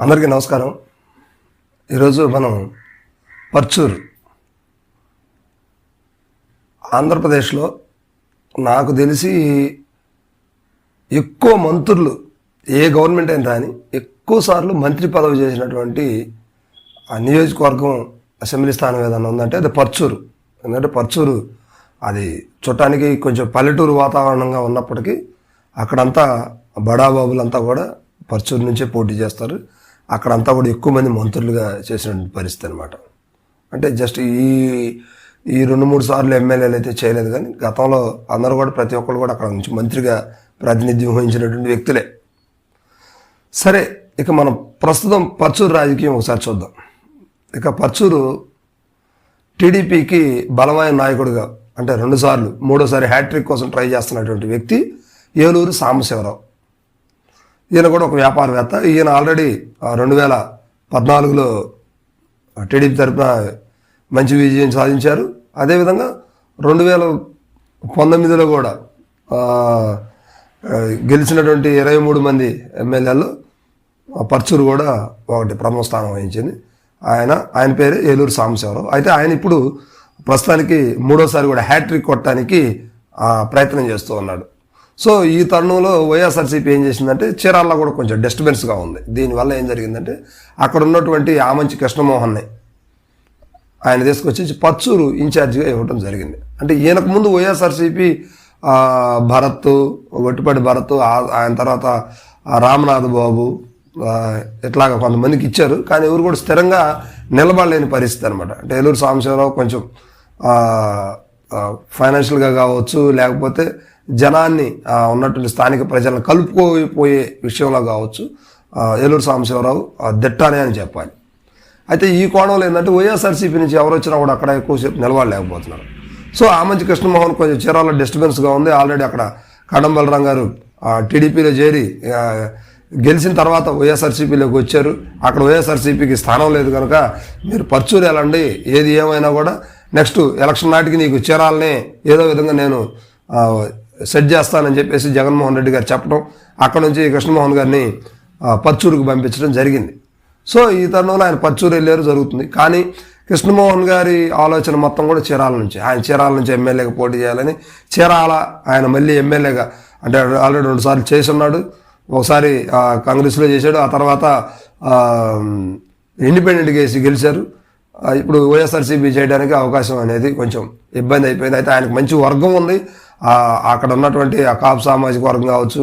అందరికీ నమస్కారం. ఈరోజు మనం పర్చూరు ఆంధ్రప్రదేశ్లో నాకు తెలిసి ఎక్కువ మంత్రులు ఏ గవర్నమెంట్ అయినా రాని ఎక్కువ సార్లు మంత్రి పదవి చేసినటువంటి ఆ నియోజకవర్గం అసెంబ్లీ స్థానం ఏదైనా ఉందంటే అది పర్చూరు. ఎందుకంటే పర్చూరు అది చూడటానికి కొంచెం పల్లెటూరు వాతావరణంగా ఉన్నప్పటికీ అక్కడంతా బడాబాబులంతా కూడా పర్చూరు నుంచే పోటీ చేస్తారు. అక్కడంతా కూడా ఎక్కువ మంది మంత్రులుగా చేసినటువంటి పరిస్థితి అనమాట అంటే జస్ట్ ఈ ఈ రెండు మూడు సార్లు ఎమ్మెల్యేలు అయితే చేయలేదు కానీ గతంలో అందరూ కూడా ప్రతి ఒక్కరు కూడా అక్కడ నుంచి మంత్రిగా ప్రాతినిధ్యం వహించినటువంటి వ్యక్తులే. సరే ఇక మనం ప్రస్తుతం పర్చూరు రాజకీయం ఒకసారి చూద్దాం. ఇక పర్చూరు టీడీపీకి బలమైన నాయకుడిగా అంటే రెండుసార్లు మూడోసారి హ్యాట్రిక్ కోసం ట్రై చేస్తున్నటువంటి వ్యక్తి ఏలూరు సాంబశివరావు. ఈయన కూడా ఒక వ్యాపారవేత్త. ఈయన ఆల్రెడీ రెండు వేల పద్నాలుగులో టీడీపీ తరఫున మంచి విజయం సాధించారు. అదేవిధంగా రెండు వేల పంతొమ్మిదిలో కూడా గెలిచినటువంటి ఇరవై మూడు మంది ఎమ్మెల్యేలు పర్చూరు కూడా ఒకటి ప్రథమ స్థానం వహించింది. ఆయన ఆయన పేరే ఏలూరు సాంబశివరావు. అయితే ఆయన ఇప్పుడు ప్రస్తుతానికి మూడోసారి కూడా హ్యాట్రిక్ కొట్టడానికి ప్రయత్నం చేస్తూ ఉన్నాడు. సో ఈ తరుణంలో వైఎస్ఆర్సీపీ ఏం చేసిందంటే చీరాల్లో కూడా కొంచెం డిస్టర్బెన్స్గా ఉంది. దీనివల్ల ఏం జరిగిందంటే అక్కడ ఉన్నటువంటి ఆమంచి కృష్ణమోహన్ని ఆయన తీసుకొచ్చి పచ్చూరు ఇన్ఛార్జిగా ఇవ్వడం జరిగింది. అంటే ఈయనకు ముందు వైఎస్ఆర్సీపీ భరత్ ఒట్టిపడి భరత్ ఆయన తర్వాత రామనాథ్ బాబు ఇట్లాగ ఇట్లాగా కొంతమందికి ఇచ్చారు. కానీ ఎవరు కూడా స్థిరంగా నిలబడలేని పరిస్థితి అనమాట అంటే ఏలూరు సాంబశివరావు కొంచెం ఫైనాన్షియల్గా కావచ్చు లేకపోతే జనాన్ని ఉన్నటువంటి స్థానిక ప్రజలను కలుపుకోపోయే విషయంలో కావచ్చు ఏలూరు సాంబశివరావు దిట్టానే అని చెప్పాలి. అయితే ఈ కోణంలో ఏంటంటే వైఎస్ఆర్సీపీ నుంచి ఎవరు వచ్చినా కూడా అక్కడ ఎక్కువసేపు నిలబడలేకపోతున్నారు. సో ఆమంచి కృష్ణమోహన్ కొంచెం చీరాల డిస్టర్బెన్స్గా ఉంది. ఆల్రెడీ అక్కడ కడంబలరాం గారు టీడీపీలో చేరి గెలిచిన తర్వాత వైఎస్ఆర్సీపీలోకి వచ్చారు. అక్కడ వైఎస్ఆర్సీపీకి స్థానం లేదు కనుక మీరు పర్చూరు వెళ్ళండి ఏది ఏమైనా కూడా నెక్స్ట్ ఎలక్షన్ నాటికి నీకు చీరాలనే ఏదో విధంగా నేను సెట్ చేస్తానని చెప్పేసి జగన్మోహన్ రెడ్డి గారు చెప్పడం అక్కడ నుంచి కృష్ణమోహన్ గారిని పచ్చూరుకు పంపించడం జరిగింది. సో ఈ తరుణంలో ఆయన పచ్చూరు వెళ్ళారు జరుగుతుంది. కానీ కృష్ణమోహన్ గారి ఆలోచన మొత్తం కూడా చీరాల నుంచి. ఆయన చీరాల నుంచి ఎమ్మెల్యేగా పోటీ చేయాలని చీరాల ఆయన మళ్ళీ ఎమ్మెల్యేగా అంటే ఆల్రెడీ రెండు సార్లు చేసి ఉన్నాడు. ఒకసారి కాంగ్రెస్లో చేశాడు. ఆ తర్వాత ఇండిపెండెంట్ ఇండిపెండెంట్గా వేసి గెలిచారు ఇప్పుడు వైఎస్ఆర్సీపీ చేయడానికి అవకాశం అనేది కొంచెం ఇబ్బంది అయిపోయింది. అయితే ఆయనకు మంచి వర్గం ఉంది. అక్కడ ఉన్నటువంటి ఆ కాపు సామాజిక వర్గం కావచ్చు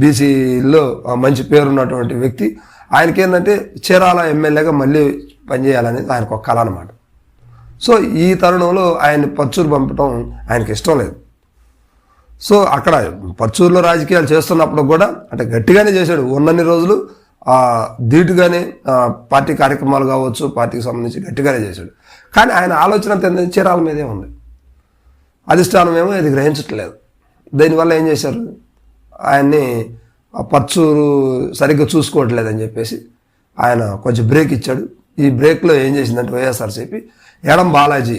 బీసీలో మంచి పేరున్నటువంటి వ్యక్తి ఆయనకి ఏంటంటే చీరాల ఎమ్మెల్యేగా మళ్ళీ పనిచేయాలనేది ఆయనకు ఒక కళ అనమాట సో ఈ తరుణంలో ఆయన్ని పచ్చూరు పంపడం ఆయనకి ఇష్టం లేదు. సో అక్కడ పచ్చూరులో రాజకీయాలు చేస్తున్నప్పుడు కూడా అంటే గట్టిగానే చేశాడు. ఉన్నన్ని రోజులు ధీటుగానే పార్టీ కార్యక్రమాలు కావచ్చు పార్టీకి సంబంధించి గట్టిగానే చేశాడు. కానీ ఆయన ఆలోచన అంతా చీరాల మీదే ఉంది. అధిష్టానం ఏమో ఇది గ్రహించట్లేదు. దీనివల్ల ఏం చేశారు? ఆయన్ని పర్చూరు పచ్చూరు సరిగ్గా చూసుకోవట్లేదని చెప్పేసి ఆయన కొంచెం బ్రేక్ ఇచ్చాడు. ఈ బ్రేక్లో ఏం చేసిందంటే వైఎస్ఆర్సీపీ ఎడం బాలాజీ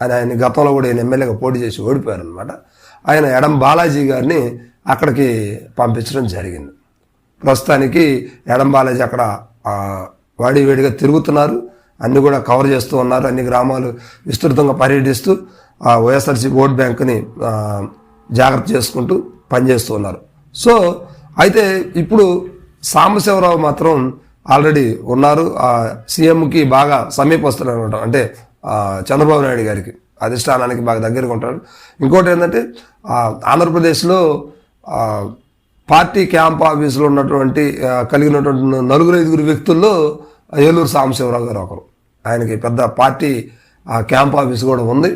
అని ఆయన గతంలో కూడా ఈయన ఎమ్మెల్యేగా పోటీ చేసి ఓడిపోయారు అనమాట ఆయన ఎడం బాలాజీ గారిని అక్కడికి పంపించడం జరిగింది. ప్రస్తుతానికి ఎడం బాలాజీ అక్కడ వాడివేడిగా తిరుగుతున్నారు. అన్ని కూడా కవర్ చేస్తూ ఉన్నారు. అన్ని గ్రామాలు విస్తృతంగా పర్యటిస్తూ ఆ వైఎస్ఆర్సీ ఓట్ బ్యాంకుని జాగ్రత్త చేసుకుంటూ పనిచేస్తూ ఉన్నారు. సో అయితే ఇప్పుడు సాంబశివరావు మాత్రం ఆల్రెడీ ఉన్నారు. ఆ సీఎంకి బాగా సమీపస్తున్నారు అనమాట అంటే చంద్రబాబు నాయుడు గారికి అధిష్టానానికి బాగా దగ్గరగా ఉంటారు ఇంకోటి ఏంటంటే ఆంధ్రప్రదేశ్లో పార్టీ క్యాంప్ ఆఫీసులో ఉన్నటువంటి కలిగినటువంటి నలుగురు ఐదుగురు వ్యక్తుల్లో ఏలూరు సాంబశివరావు గారు ఒకరు. ఆయనకి పెద్ద పార్టీ క్యాంప్ ఆఫీస్ కూడా ఉంది.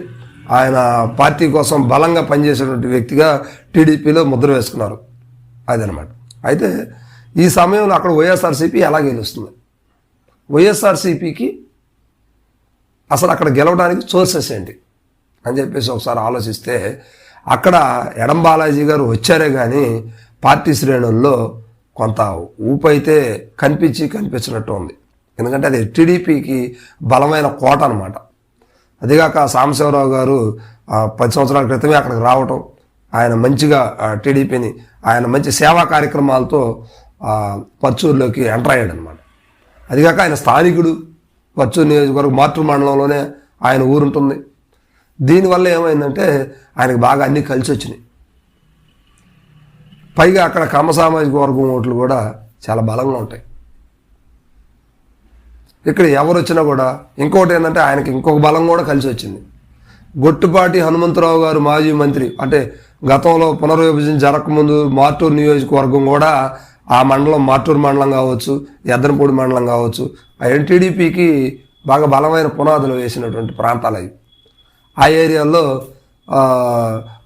ఆయన పార్టీ కోసం బలంగా పనిచేసేటువంటి వ్యక్తిగా టీడీపీలో ముద్ర వేసుకున్నారు. అదనమాట. అయితే ఈ సమయంలో అక్కడ వైఎస్ఆర్సీపీ ఎలా గెలుస్తుంది? వైఎస్ఆర్సీపీకి అసలు అక్కడ గెలవడానికి సోర్సెస్ ఏంటి? అని చెప్పేసి ఒకసారి ఆలోచిస్తే అక్కడ ఎడం బాలాజీ గారు వచ్చారే కానీ పార్టీ శ్రేణుల్లో కొంత ఊపు అయితే కనిపించి కనిపించినట్టు ఉంది. ఎందుకంటే అది టీడీపీకి బలమైన కోట అనమాట అదిగాక సాంబశివరావు గారు పది సంవత్సరాల క్రితమే అక్కడికి రావటం ఆయన మంచిగా టీడీపీని ఆయన మంచి సేవా కార్యక్రమాలతో ఆ, పర్చూరులోకి ఎంటర్ అయ్యాడు అనమాట అదిగాక ఆయన స్థానికుడు పర్చూరు నియోజకవర్గం మార్టూరు మండలంలోనే ఆయన ఊరుంటుంది. దీనివల్ల ఏమైందంటే ఆయనకు బాగా అన్నీ కలిసి వచ్చినాయి. పైగా అక్కడ కమ్మ సామాజిక వర్గం ఓట్లు కూడా చాలా బలంగా ఉంటాయి. ఇక్కడ ఎవరు వచ్చినా కూడా ఇంకోటి ఏంటంటే ఆయనకి ఇంకొక బలం కూడా కలిసి వచ్చింది. గొట్టుపాటి హనుమంతరావు గారు మాజీ మంత్రి అంటే గతంలో పునర్విభజన జరగకముందు మార్టూరు నియోజకవర్గం కూడా ఆ మండలం మార్టూరు మండలం కావచ్చు ఎద్దనపూడి మండలం కావచ్చు ఆ ఎన్టీడీపీకి బాగా బలమైన పునాదులు వేసినటువంటి ప్రాంతాలు అవి. ఆ ఏరియాలో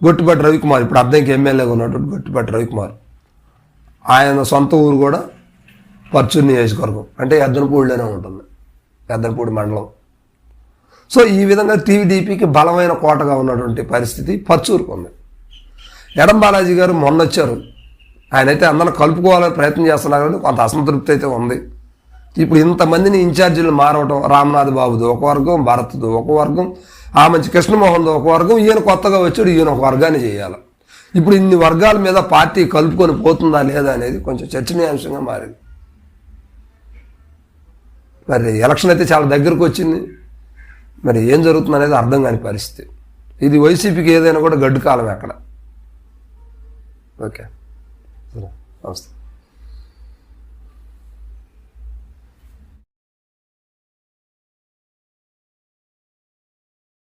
గొట్టుపాటి రవికుమార్ ఇప్పుడు అద్దెకి ఎమ్మెల్యేగా ఉన్నటువంటి గొట్టుపాటి రవికుమార్. ఆయన సొంత ఊరు కూడా పర్చూరు నియోజకవర్గం. అంటే ఎద్దనపూడిలోనే ఉంటుంది. ఎద్దనపూడి మండలం. సో ఈ విధంగా టీవీడీపీకి బలమైన కోటగా ఉన్నటువంటి పరిస్థితి పర్చూరుకు ఉంది. ఎడం బాలాజీ గారు మొన్న వచ్చారు. ఆయన అయితే అందరిని కలుపుకోవాలని ప్రయత్నం చేస్తున్నారు కానీ కొంత అసంతృప్తి అయితే ఉంది. ఇప్పుడు ఇంతమందిని ఇన్ఛార్జీలు మారవటం రామ్నాథ్ బాబుది ఒక వర్గం భరత్ది ఒక వర్గం ఆ మంచి కృష్ణమోహన్ది ఒక వర్గం ఈయన కొత్తగా వచ్చాడు ఈయన ఒక వర్గాన్ని చేయాలి. ఇప్పుడు ఇన్ని వర్గాల మీద పార్టీ కలుపుకొని పోతుందా లేదా అనేది కొంచెం చర్చనీయాంశంగా మారింది. మరి ఎలక్షన్ అయితే చాలా దగ్గరకు వచ్చింది. మరి ఏం జరుగుతుంది అనేది అర్థం కాని పరిస్థితి. ఇది వైసీపీకి ఏదైనా కూడా గడ్డు కాలం అక్కడ ఓకే. సరే నమస్తే.